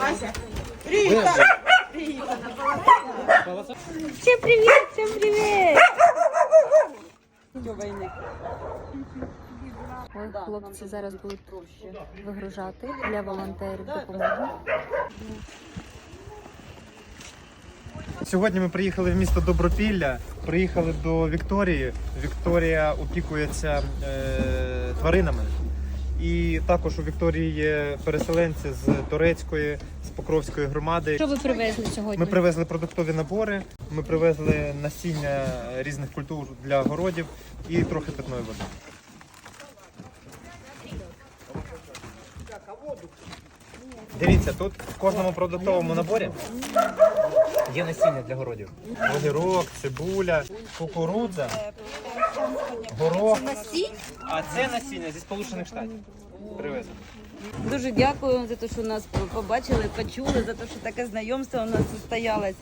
Вася. Привіт. Привіт. Всім привіт, всім привіт. Хлопці зараз будуть вигружати для волонтерів допомогу. Сьогодні ми приїхали в місто Добропілля, приїхали до Вікторії. Вікторія опікується е, тваринами. І також у Вікторії є переселенці з Торецької, з Покровської громади. Що ви привезли сьогодні? Ми привезли продуктові набори, ми привезли насіння різних культур для городів і трохи питної води. Дивіться, тут в кожному продуктовому наборі є насіння для городів. Огірок, цибуля, кукурудза, горох. А це насіння зі Сполучених Штатів. Привезли. Дуже дякую за те, що нас побачили, почули, за те, що таке знайомство у нас состоялось.